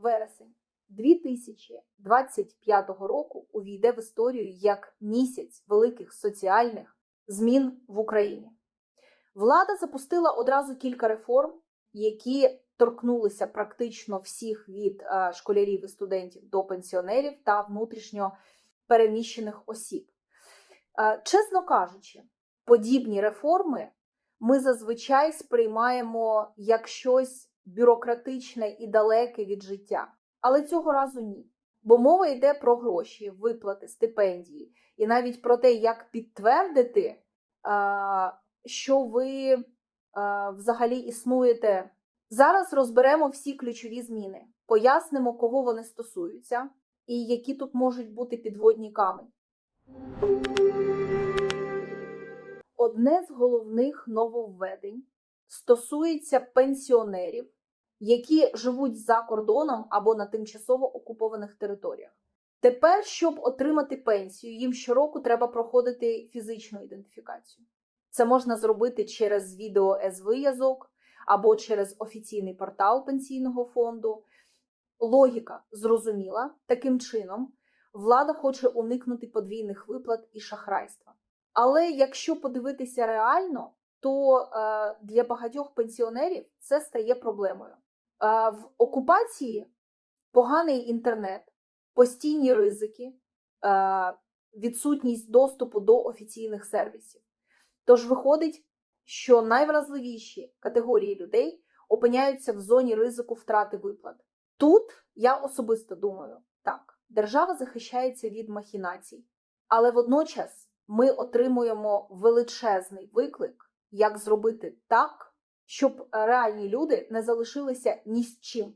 вересень 2025 року увійде в історію як місяць великих соціальних змін в Україні. Влада запустила одразу кілька реформ, які торкнулися практично всіх від е, школярів і студентів до пенсіонерів та внутрішньо переміщених осіб. Е, Чесно кажучи, подібні реформи ми зазвичай сприймаємо як щось бюрократичне і далеке від життя. Але цього разу ні. Бо мова йде про гроші, виплати, стипендії, і навіть про те, як підтвердити, що ви взагалі існуєте. Зараз розберемо всі ключові зміни, пояснимо, кого вони стосуються, і які тут можуть бути підводні камені. Одне з головних нововведень стосується пенсіонерів, які живуть за кордоном або на тимчасово окупованих територіях. Тепер, щоб отримати пенсію, їм щороку треба проходити фізичну ідентифікацію. Це можна зробити через відео-зв'язок або через офіційний портал пенсійного фонду. Логіка зрозуміла, таким чином влада хоче уникнути подвійних виплат і шахрайства. Але якщо подивитися реально, то е, для багатьох пенсіонерів це стає проблемою. В окупації поганий інтернет, постійні ризики, відсутність доступу до офіційних сервісів. Тож виходить, що найвразливіші категорії людей опиняються в зоні ризику втрати виплат. Тут я особисто думаю, так, держава захищається від махінацій, але водночас ми отримуємо величезний виклик, як зробити так, щоб реальні люди не залишилися ні з чим.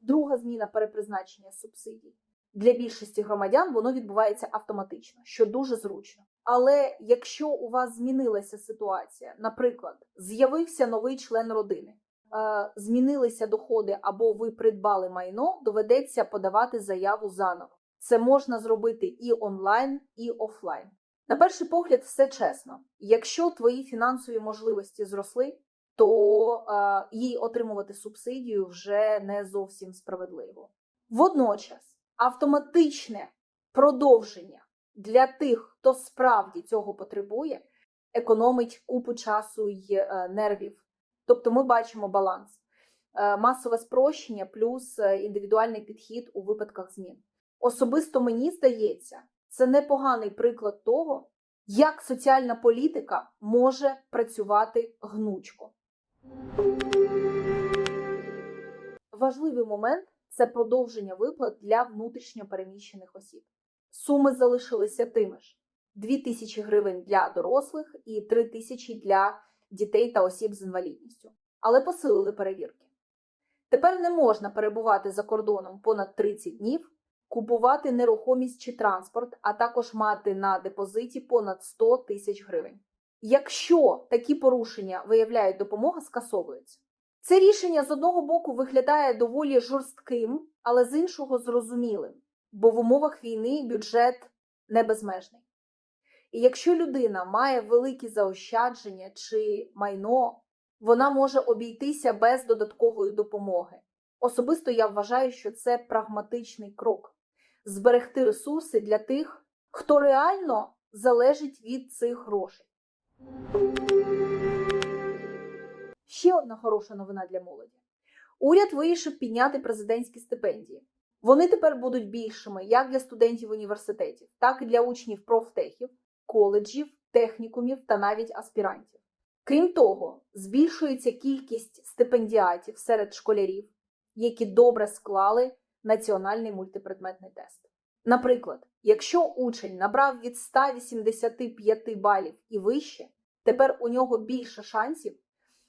Друга зміна перепризначення субсидій. Для більшості громадян воно відбувається автоматично, що дуже зручно. Але якщо у вас змінилася ситуація, наприклад, з'явився новий член родини, е, змінилися доходи або ви придбали майно, доведеться подавати заяву заново. Це можна зробити і онлайн, і офлайн. На перший погляд, все чесно. Якщо твої фінансові можливості зросли, то е, їй отримувати субсидію вже не зовсім справедливо. Водночас, автоматичне продовження для тих, хто справді цього потребує, економить купу часу й е, нервів. Тобто ми бачимо баланс, Е, масове спрощення плюс е, індивідуальний підхід у випадках змін. Особисто мені здається, це непоганий приклад того, як соціальна політика може працювати гнучко. Важливий момент це продовження виплат для внутрішньо переміщених осіб. Суми залишилися тими ж: 2 тисячі гривень для дорослих і 3 тисячі для дітей та осіб з інвалідністю, але посилили перевірки. Тепер не можна перебувати за кордоном понад 30 днів, купувати нерухомість чи транспорт, а також мати на депозиті понад 100 тисяч гривень. Якщо такі порушення виявляють допомога, скасовується. Це рішення з одного боку виглядає доволі жорстким, але з іншого зрозумілим, бо в умовах війни бюджет не безмежний. І якщо людина має великі заощадження чи майно, вона може обійтися без додаткової допомоги. Особисто я вважаю, що це прагматичний крок зберегти ресурси для тих, хто реально залежить від цих грошей. Ще одна хороша новина для молоді. Уряд вирішив підняти президентські стипендії. Вони тепер будуть більшими як для студентів університетів, так і для учнів профтехів, коледжів, технікумів та навіть аспірантів. Крім того, збільшується кількість стипендіатів серед школярів, які добре склали національний мультипредметний тест. Наприклад, якщо учень набрав від 185 балів і вище, тепер у нього більше шансів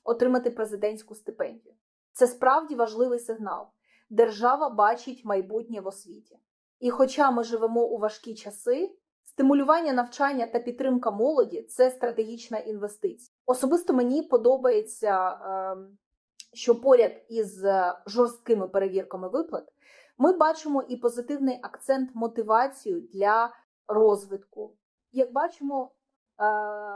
отримати президентську стипендію. Це справді важливий сигнал. Держава бачить майбутнє в освіті. І хоча ми живемо у важкі часи, стимулювання навчання та підтримка молоді це стратегічна інвестиція. Особисто мені подобається, ем, що поряд із е, жорсткими перевірками виплат ми бачимо і позитивний акцент мотивацію для розвитку. Як бачимо, е,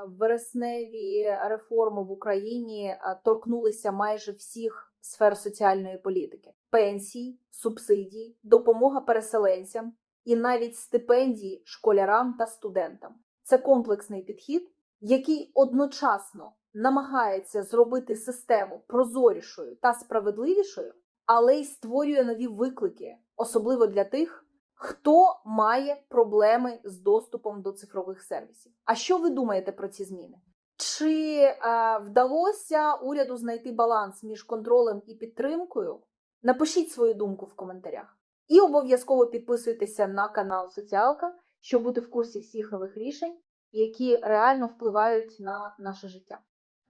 вересневі реформи в Україні е, торкнулися майже всіх сфер соціальної політики: пенсії, субсидії, допомога переселенцям і навіть стипендії школярам та студентам. Це комплексний підхід, який одночасно намагається зробити систему прозорішою та справедливішою, але й створює нові виклики, особливо для тих, хто має проблеми з доступом до цифрових сервісів. А що ви думаєте про ці зміни? Чи е, вдалося уряду знайти баланс між контролем і підтримкою? Напишіть свою думку в коментарях. І обов'язково підписуйтеся на канал Соціалка, щоб бути в курсі всіх нових рішень, які реально впливають на наше життя.